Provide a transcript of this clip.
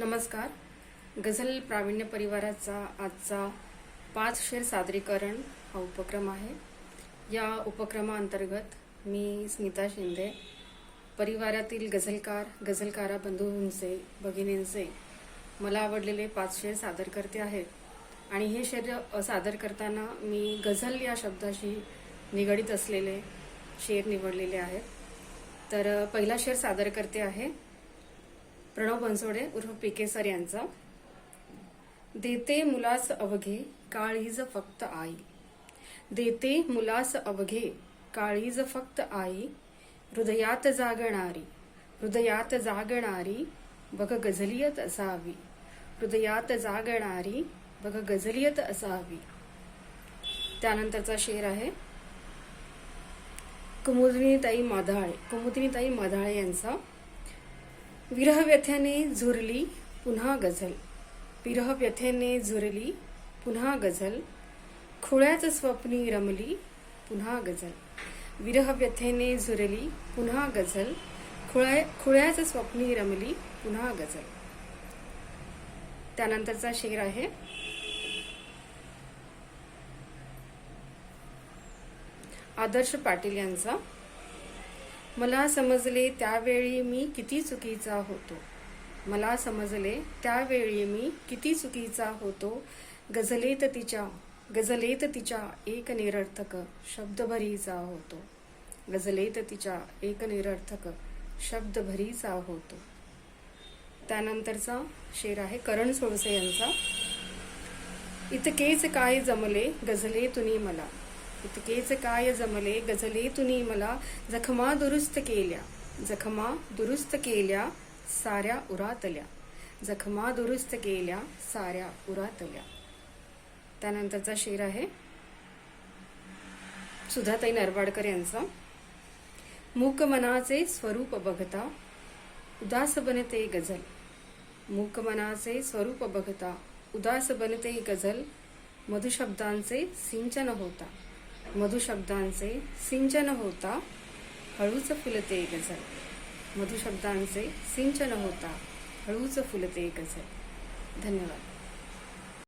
नमस्कार. गझल प्रावीण्य परिवाराचा आजचा पाच शेर सादरीकरण हा उपक्रम आहे. या उपक्रमाअंतर्गत मी स्मिता शिंदे परिवारातील गझलकार गझलकारा बंधूंचे भगिनींचे मला आवडलेले पाच शेर सादर करते आहेत. आणि हे शेर सादर करताना मी गझल या शब्दाशी निगडीत असलेले शेर निवडलेले आहेत. तर पहिला शेर सादर करते आहे. प्रणव बनसोडे उर्फ पीके सर यांचा. देते मुलास अवघे काळीज फक्त आई. देते मुलास अवघे काळीज फक्त आई. हृदयात जागणारी हृदयात जागणारी बघ गझलियत असावी. हृदयात जागणारी बघ गझलियत असावी. त्यानंतरचा शेर आहे. कुमुदिनीताई माधाळे कुमुदिनीताई माधाळे यांचा. विरहव्यथ्याने झुरली पुन्हा गझल. विरहव्यथेने झुरली पुन्हा गझल. खुळ्याच स्वप्नी रमली पुन्हा गझल. विरहव्यथेने झुरली पुन्हा गझल. खुळ्या खुळ्याच स्वप्नी रमली पुन्हा गझल. त्यानंतरचा शेर आहे. आदर्श पाटील यांचा. मला समजले त्यावेळी मी किती चुकीचा होतो. मला समजले त्यावेळी मी किती चुकीचा होतो. गझलेत तिच्या गझलेत तिच्या एक निरर्थक शब्दभरीचा होतो. गझलेत तिच्या एक निरर्थक शब्दभरीचा होतो. त्यानंतरचा शेर आहे करण सोळसे यांचा. इतकेच काय जमले गझले तुनी मला? इतकेच काय जमले गझले तुनी मला जखमा दुरुस्त केल्या. जखमा दुरुस्त केल्या साऱ्या उरातल्या. जखमा दुरुस्त केल्या साऱ्या उरातल्या. त्यानंतरचा शेर आहे सुधाताई नरवाडकर यांचा. मूक मनाचे स्वरूप बघता उदास बनते गझल. मूक मनाचे स्वरूप बघता उदास बनते गझल. मधुशब्दांचे सिंचन होता. मधुशब्दांचे सिंचन होता हळूच फुलते गझल मधुशब्दांचे सिंचन होता हळूच फुलते गझल धन्यवाद.